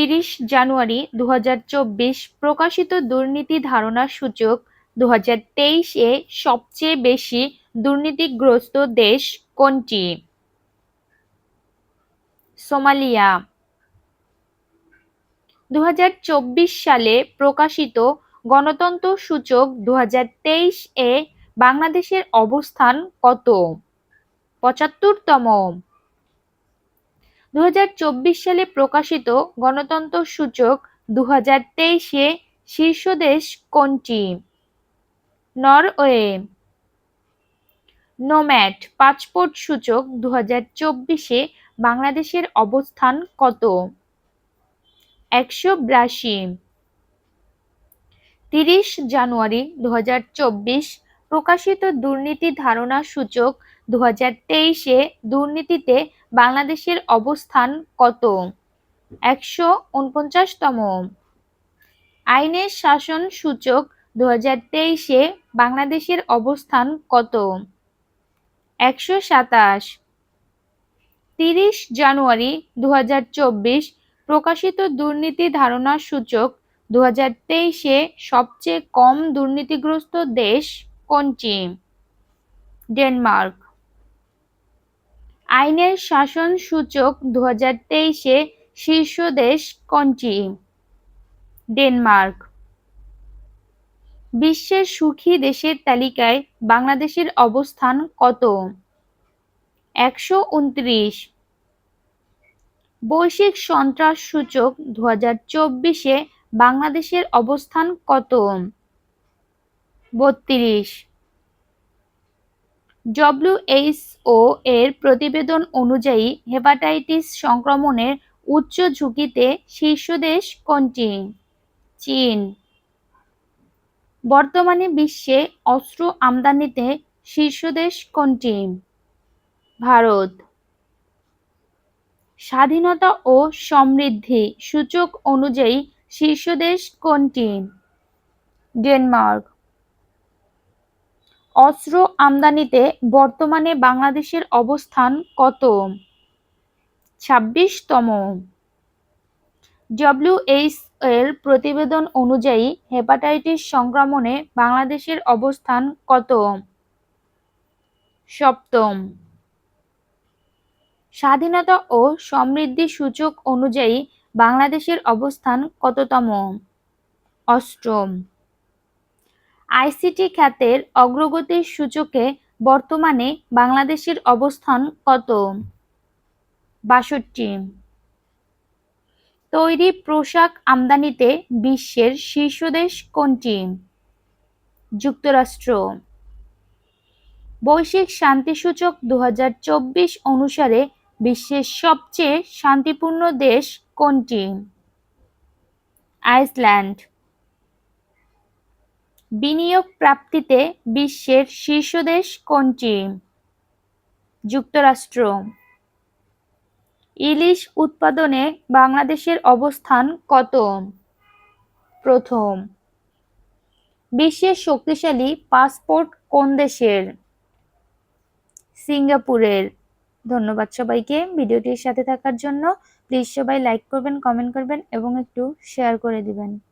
তিরিশ জানুয়ারি দু হাজার চব্বিশ প্রকাশিত দুর্নীতি ধারণা সূচক দু এ সবচেয়ে বেশি দুর্নীতিগ্রস্ত দেশ কোনটি? সোমালিয়া। দু হাজার চব্বিশ সালে প্রকাশিত গণতন্ত্র সূচক দু হাজার তেইশ এ বাংলাদেশের অবস্থান কত? পঁচাত্তরতম। দু হাজার চব্বিশ সালে প্রকাশিত গণতন্ত্র সূচক দু তেইশে শীর্ষ দেশ কোনটি? নরওয়ে। নোম্যাট পাসপোর্ট সূচক দু চব্বিশে বাংলাদেশের অবস্থান কত? একশো বিরাশি। তিরিশ জানুয়ারি দু হাজার চব্বিশ প্রকাশিত দুর্নীতি ধারণা সূচক দু হাজার তেইশে দুর্নীতিতে বাংলাদেশের অবস্থান কত? একশো উনপঞ্চাশতম আইনের শাসন সূচক দু হাজার তেইশে বাংলাদেশের অবস্থান কত? একশো সাতাশ। তিরিশ জানুয়ারি দু হাজার চব্বিশ প্রকাশিত দুর্নীতি ধারণা সূচক দু হাজার তেইশে সবচেয়ে কম দুর্নীতিগ্রস্ত দেশ কোনটি? ডেনমার্ক। আইনের শাসন সূচক দু হাজার তেইশে শীর্ষ দেশ কোনটি? ডেনমার্ক। বিশ্বের সুখী দেশের তালিকায় বাংলাদেশের অবস্থান কত? একশো উনত্রিশ। বৈশ্বিক সন্ত্রাস সূচক দু হাজার চব্বিশে বাংলাদেশের অবস্থান কত? বত্রিশ। ডব্লিউএইচও এর প্রতিবেদন অনুযায়ী হেপাটাইটিস সংক্রমণের উচ্চ ঝুঁকিতে শীর্ষ দেশ কোনটি? চীন। বর্তমানে বিশ্বে অস্ত্র আমদানিতে শীর্ষ দেশ কোনটি? ভারত। স্বাধীনতা ও সমৃদ্ধি সূচক অনুযায়ী শীর্ষ দেশ কোনটি? ডেনমার্ক। অস্ত্র আমদানিতে বর্তমানে বাংলাদেশের অবস্থান কত? ছাব্বিশতম। ডব্লিউএইচ এর প্রতিবেদন অনুযায়ী হেপাটাইটিস সংক্রমণে বাংলাদেশের অবস্থান কত? সপ্তম। স্বাধীনতা ও সমৃদ্ধি সূচক অনুযায়ী বাংলাদেশের অবস্থান কততম? অষ্টম। আইসিটি খাতের অগ্রগতির সূচকে বর্তমানে বাংলাদেশের অবস্থান কত? বাষট্টি। তৈরি পোশাক আমদানিতে বিশ্বের শীর্ষ দেশ কোনটি? যুক্তরাষ্ট্র। বৈশ্বিক শান্তিসূচক দু হাজার চব্বিশ অনুসারে বিশ্বের সবচেয়ে শান্তিপূর্ণ দেশ কোনটি? আইসল্যান্ড। বিনিয়োগ প্রাপ্তিতে বিশ্বের শীর্ষ দেশ কোনটি? যুক্তরাষ্ট্র। ইলিশ উৎপাদনে বাংলাদেশের অবস্থান কত? প্রথম। বিশ্বের শক্তিশালী পাসপোর্ট কোন দেশের? সিঙ্গাপুরের। ধন্যবাদ সবাইকে ভিডিওটির সাথে থাকার জন্য। প্লিজ সবাই লাইক করবেন, কমেন্ট করবেন এবং একটু শেয়ার করে দিবেন।